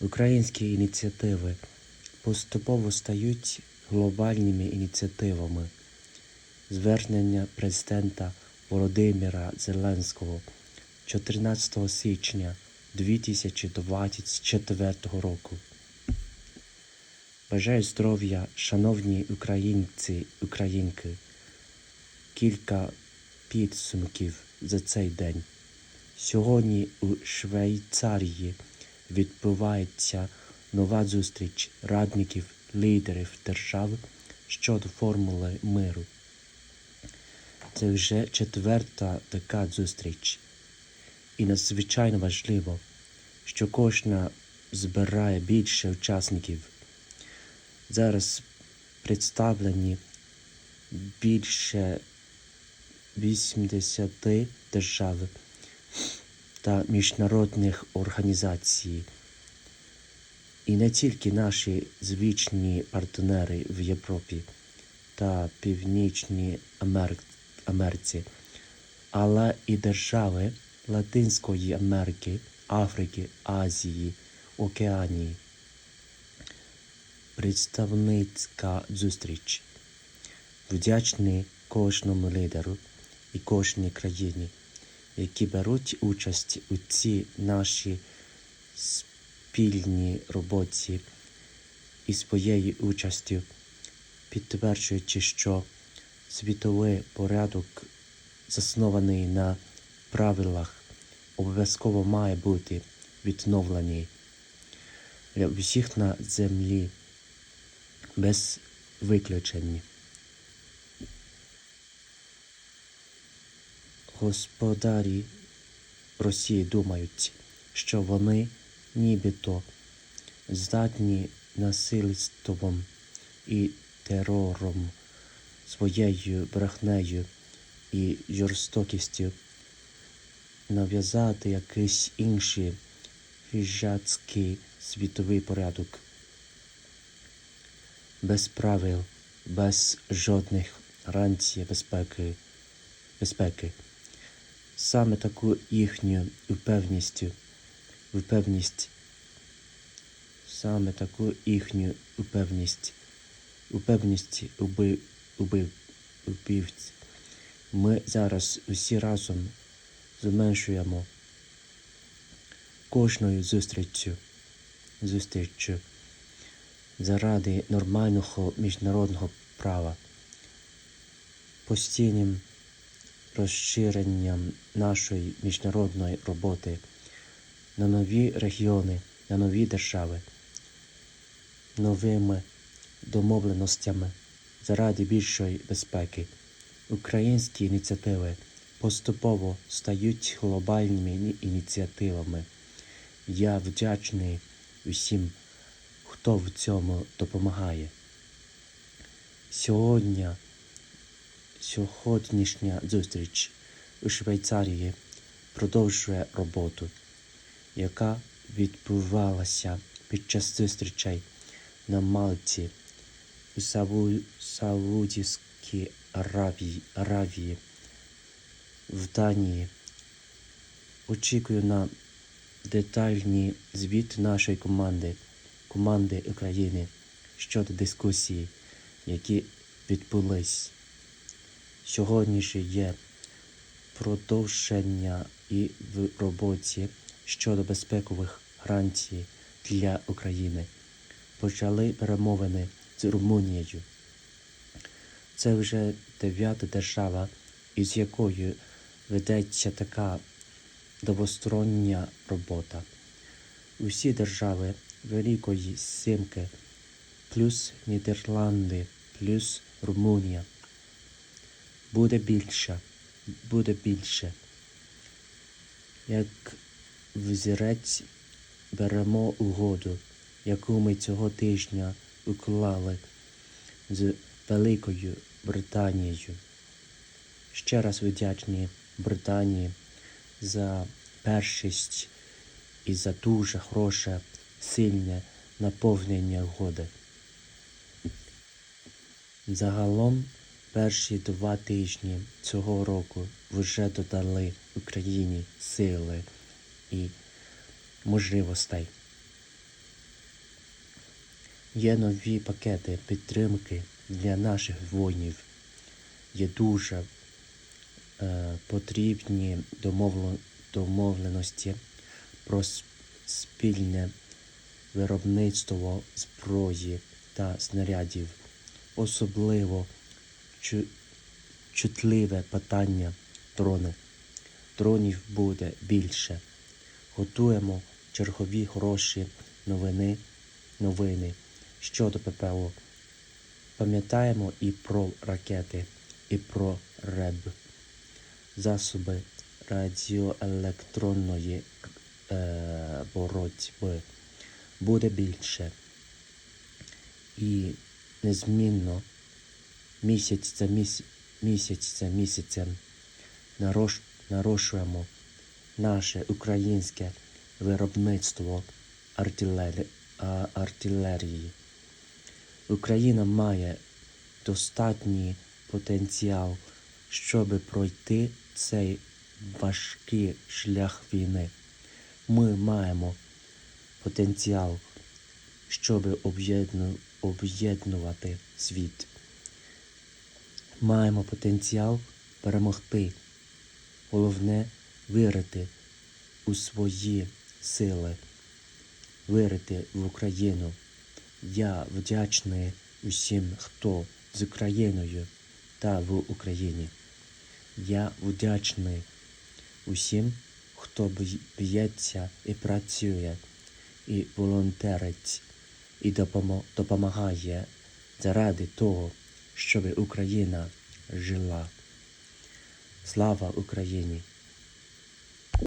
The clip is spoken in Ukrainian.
Українські ініціативи поступово стають глобальними ініціативами. Звернення президента Володимира Зеленського 14 січня 2024 року. Бажаю здоров'я, шановні українці, українки. Кілька підсумків за цей день. Сьогодні у Швейцарії відбувається нова зустріч радників лідерів держав щодо формули миру. Це вже четверта така зустріч. І надзвичайно важливо, що кожна збирає більше учасників. Зараз представлені більше 80 держав та міжнародних організацій. І не тільки наші звичні партнери в Європі та Північній Амер... Америці, але і держави Латинської Америки, Африки, Азії, Океанії. Представницька зустріч. Вдячний кожному лідеру і кожній країні, які беруть участь у цій нашій спільній роботі і своєю участю, підтверджуючи, що світовий порядок, заснований на правилах, обов'язково має бути відновлений для всіх на землі без виключення. Господарі Росії думають, що вони нібито здатні насильством і терором, своєю брехнею і жорстокістю нав'язати якийсь інший хижацький світовий порядок без правил, без жодних гарантій безпеки, безпеки. Саме таку їхню упевністю, упевність, саме таку їхню упевність, упевність убив, убив, убивць. Ми зараз усі разом зменшуємо кожною зустріччю, зустріччю заради нормального міжнародного права, постійним розширенням нашої міжнародної роботи на нові регіони, на нові держави, новими домовленостями заради більшої безпеки. Українські ініціативи поступово стають глобальними ініціативами. Я вдячний усім хто в цьому допомагає. Сьогодні, сьогоднішня зустріч у Швейцарії продовжує роботу, яка відбувалася під час зустрічей на Мальті, у. Саудівській Аравії, Аравії, в Данії. Очікую на детальні звіт нашої команди команди України щодо дискусії, які відбулись. Сьогодні ж є продовження і в роботі щодо безпекових гарантій для України. Почали перемовини з Румунією. Це вже дев'ята держава, із якою ведеться така двостороння робота. Усі держави Великої Сімки, плюс Нідерланди, плюс Румунія. Буде більше, буде більше. Як взірець беремо угоду, яку ми цього тижня уклали з Великою Британією. Ще раз вдячні Британії за першість і за дуже хороше сильне наповнення угоди. Загалом перші два тижні цього року вже додали Україні сили і можливостей. Є нові пакети підтримки для наших воїнів. Є дуже е, потрібні домовленості про спільне виробництво зброї та снарядів, особливо чутливе питання дрони. Дронів буде більше. Готуємо чергові хороші новини, новини щодо ППО. Пам'ятаємо і про ракети, і про РЕБ, засоби радіоелектронної е, боротьби буде більше. І незмінно місяць за міс... місяць за місяцем нарош... нарощуємо наше українське виробництво артилері... а, артилерії. Україна має достатній потенціал, щоб пройти цей важкий шлях війни. Ми маємо потенціал, щоб об'єдну... об'єднувати світ. Маємо потенціал перемогти. Головне вірити у свої сили, вірити в Україну. Я вдячний усім, хто з Україною та в Україні. Я вдячний усім, хто б'ється і працює, і волонтерить, і допомагає заради того, щоб Україна жила. Слава Україні!